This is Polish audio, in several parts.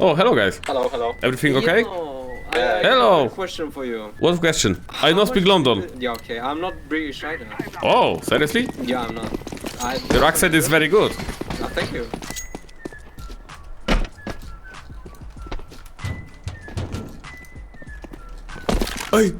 Oh, hello guys. Hello, hello. Everything okay? Yo, I Hello. have a question for you. What question? I How don't speak much- London. Yeah, okay. I'm not British either. Oh, seriously? Yeah, I'm not. I, Your accent is very good. Uh, thank you. Ej,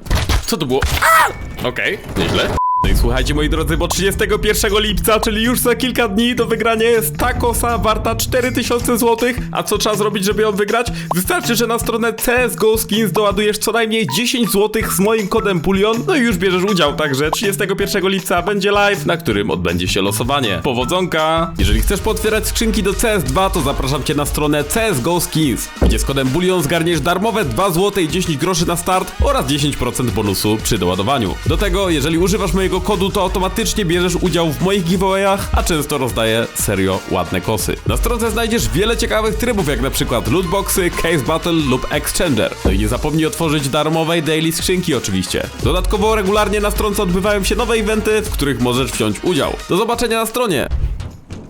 co to było? A! Okej, nieźle. No i słuchajcie moi drodzy, bo 31 lipca, czyli już za kilka dni do wygrania jest ta kosa warta 4000 zł. A co trzeba zrobić, żeby ją wygrać? Wystarczy, że na stronę CSGO Skins doładujesz co najmniej 10 zł z moim kodem Pulion, no i już bierzesz udział. Także 31 lipca będzie live, na którym odbędzie się losowanie. Powodzonka! Jeżeli chcesz potwierać skrzynki do CS2, to zapraszam cię na stronę CSGO Skins, gdzie z kodem Bulion zgarniesz darmowe 2 zł i 10 groszy na start oraz 10% bonusu przy doładowaniu. Do tego, jeżeli używasz mojego kodu, to automatycznie bierzesz udział w moich giveawayach, a często rozdaję serio ładne kosy. Na stronce znajdziesz wiele ciekawych trybów, jak na przykład lootboxy, case battle lub exchanger. No i nie zapomnij otworzyć darmowej daily skrzynki oczywiście. Dodatkowo regularnie na stronce odbywają się nowe eventy, w których możesz wziąć udział. Do zobaczenia na stronie!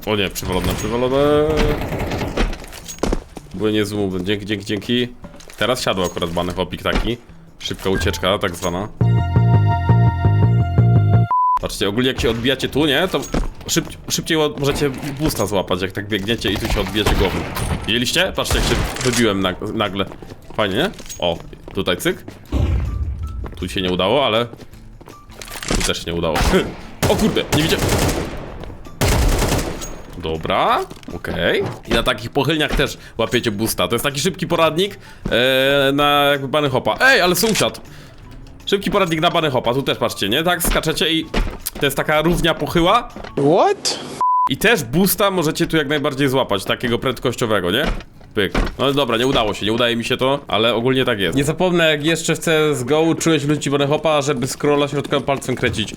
O nie, przywalone, przywalone. Były niezłomne. Dzięki, dzięki, dzięki. Teraz siadł akurat bany hopik taki. Szybka ucieczka, tak zwana. Patrzcie, ogólnie jak się odbijacie tu, nie? To szyb, szybciej możecie boosta złapać, jak tak biegniecie i tu się odbijacie głową. Widzieliście? Patrzcie, jak się wybiłem nag nagle. Fajnie, nie? O, tutaj cyk. Tu się nie udało, ale... Tu też nie udało. o kurde, nie widzicie... Dobra, okej. I na takich pochylniach też łapiecie boosta. To jest taki szybki poradnik e, na jakby bany hopa. Ej, ale sąsiad! Szybki poradnik na bany hopa, tu też patrzcie, nie? Tak, skaczecie i to jest taka równia pochyła. What? I też boosta możecie tu jak najbardziej złapać, takiego prędkościowego, nie? Pyk. No dobra, nie udało się, nie udaje mi się to, ale ogólnie tak jest. Nie zapomnę, jak jeszcze w CSGO uczyłeś ludzi hopa, żeby scrolla środkowym palcem kręcić.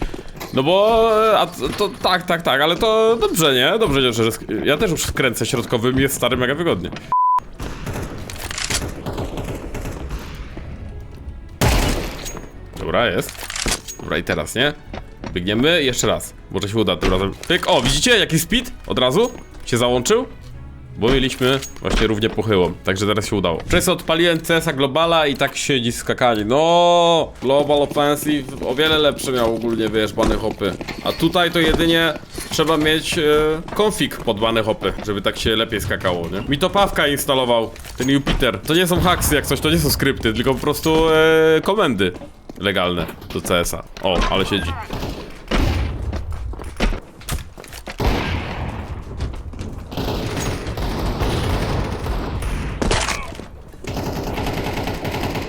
No bo, a to, to tak, tak, tak, ale to dobrze, nie? Dobrze, że sk- ja też już skręcę środkowym, jest stary mega wygodnie. Dobra, jest. Dobra, i teraz, nie? Biegniemy, jeszcze raz. Może się uda tym razem. Pyk, o, widzicie jaki speed? Od razu się załączył? Bo mieliśmy właśnie równie pochyłą, także teraz się udało. Przez odpaliłem CS-a Globala i tak siedzi skakanie. No, Global Offensive o wiele lepsze miał ogólnie, bany hopy. A tutaj to jedynie trzeba mieć e, config pod bany hopy, żeby tak się lepiej skakało, nie? Mi to Pawka instalował, ten Jupiter. To nie są haksy jak coś, to nie są skrypty, tylko po prostu e, komendy legalne do CS-a. O, ale siedzi.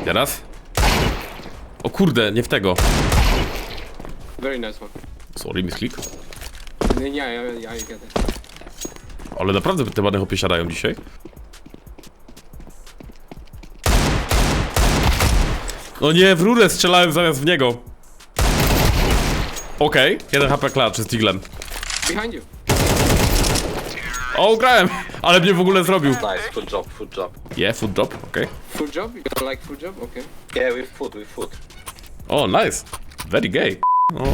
Teraz? O kurde, nie w tego. Very nice one. Sorry, misklik. Yeah, yeah, yeah, I get it. Ale naprawdę te bany hopy siadają dzisiaj. No nie, w rurę strzelałem zamiast w niego. Okej, jeden HP klacz z Diglem. Behind you. O, grałem! Ale mnie w ogóle zrobił. Nice, foot job, foot job. Yeah, foot drop, okej. Food job? You like food job? Okay. Yeah, with foot, with foot. O, nice. Very gay. O.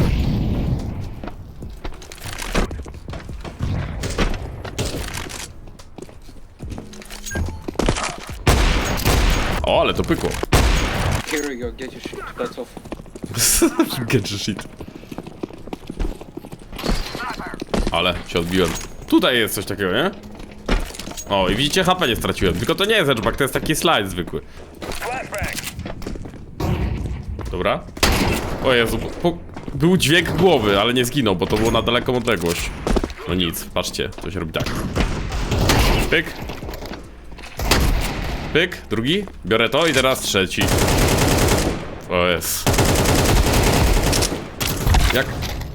O, ale to pykło. Here we go. Get your shit. That's off. Get your shit. Ale się odbiłem. Tutaj jest coś takiego, nie? O, i widzicie, HP nie straciłem. Tylko to nie jest edgeback, to jest taki slide zwykły. Dobra. O Jezu, po... był dźwięk głowy, ale nie zginął, bo to było na daleką odległość. No nic, patrzcie, to się robi tak. Pyk. Pyk, drugi. Biorę to i teraz trzeci. O jest. Jak?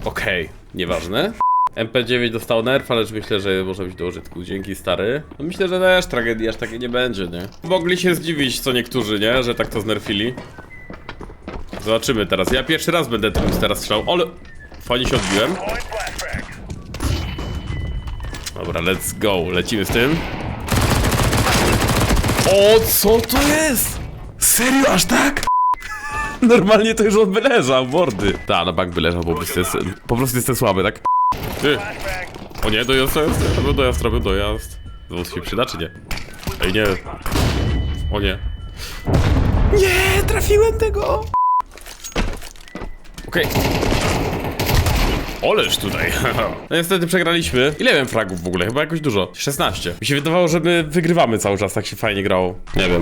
Okej, nieważne. MP9 dostał nerf, ale myślę, że może być do użytku. Dzięki stary. No myślę, że też tragedii aż takiej nie będzie, nie? Mogli się zdziwić co niektórzy, nie? Że tak to znerfili. Zobaczymy teraz. Ja pierwszy raz będę tym teraz strzał. Ale fajnie się odbiłem. Dobra, let's go. Lecimy z tym. O, co to jest? Serio, aż tak? Normalnie to już on by leżał, mordy. Ta, na bank by leżał, po prostu jest, po prostu jestem słaby, tak? Ty. O nie, dojazd, dojazd, robię dojazd, robię dojazd. Znowu się przyda, czy nie? Ej, nie. O nie. Nie, trafiłem tego! Okej. Oleż tutaj. No niestety przegraliśmy. Ile miałem fragów w ogóle? Chyba jakoś dużo. 16. Mi się wydawało, że my wygrywamy cały czas, tak się fajnie grało. Nie wiem.